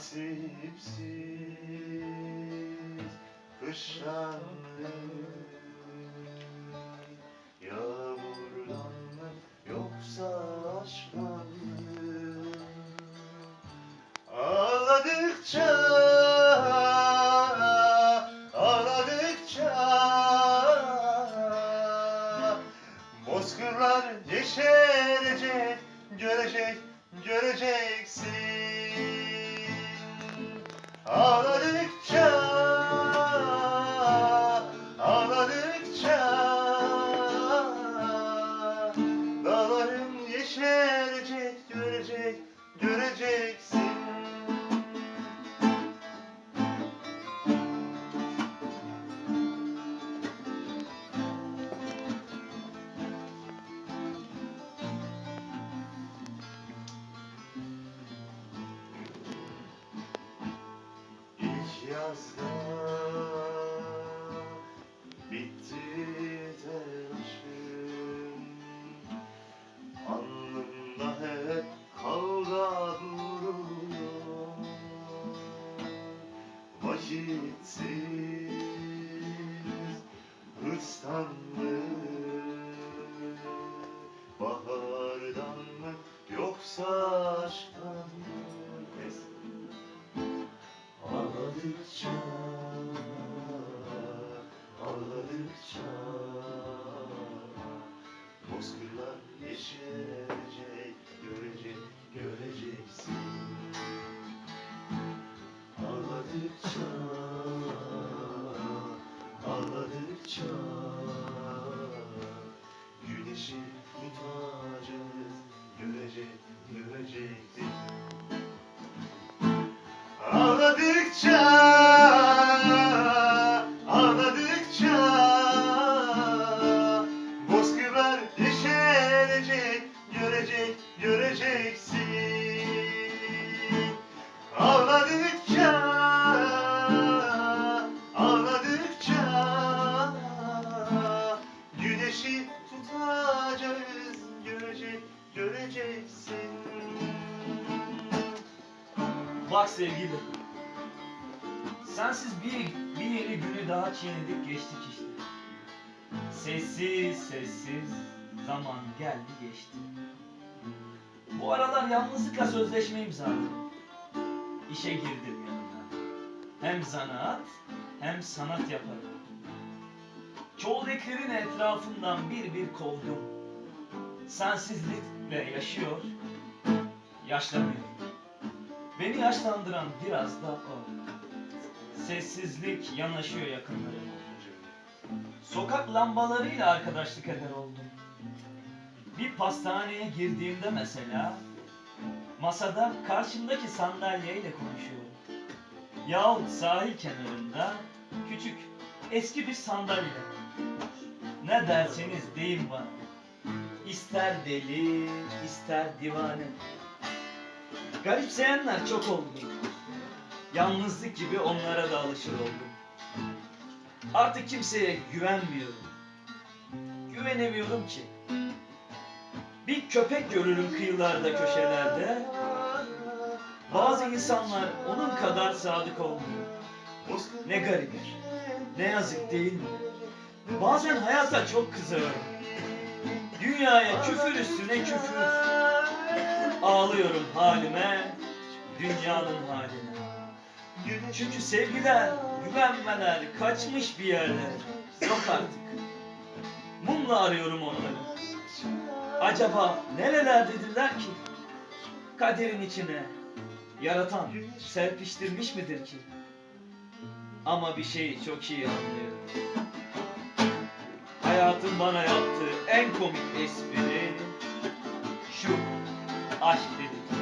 nasipsiz kışlandım Yağmurdan mı yoksa aşktan mı Ağladıkça ağladıkça Bozkırlar yeşerecek görecek göreceksin Bitti telaşım. Alnımda hep kavga duruyor. Vakitsiz hırstan mı Bahardan mı yoksa aşktan Ağladıkça, ağladıkça Bozkırlar yeşerecek, görecek, göreceksin. Ağladıkça, ağladıkça göreceksin Bak sevgili. Sensiz bir, bir yeni günü daha çiğnedik geçtik işte. Sessiz sessiz zaman geldi geçti. Bu aralar yalnızlıkla sözleşme imzaladım. İşe girdim yanına. Hem zanaat hem sanat yaparım. Çoğu deklerin etrafından bir bir kovdum. Sensizlikle yaşıyor, yaşlanıyorum. Beni yaşlandıran biraz da o. Sessizlik yanaşıyor yakınlarıma. Sokak lambalarıyla arkadaşlık eder oldum. Bir pastaneye girdiğimde mesela masada karşımdaki sandalyeyle konuşuyorum. Yahut sahil kenarında küçük eski bir sandalye. Ne derseniz deyin bana. İster deli, ister divane. Garipseyenler çok oldu. Yalnızlık gibi onlara da alışır oldum. Artık kimseye güvenmiyorum. Güvenemiyorum ki. Bir köpek görürüm kıyılarda köşelerde. Bazı insanlar onun kadar sadık olmuyor. Ne garip, ne yazık değil mi? Bazen hayata çok kızıyorum. Dünyaya küfür üstüne küfür. Ağlıyorum halime, dünyanın haline. Çünkü sevgiler, güvenmeler kaçmış bir yerlere. Yok artık. Mumla arıyorum onları. Acaba nerelerdedirler ki? Kaderin içine yaratan serpiştirmiş midir ki? Ama bir şeyi çok iyi anlıyorum. Hayatın bana yaptığı en komik espri şu aşk dedik.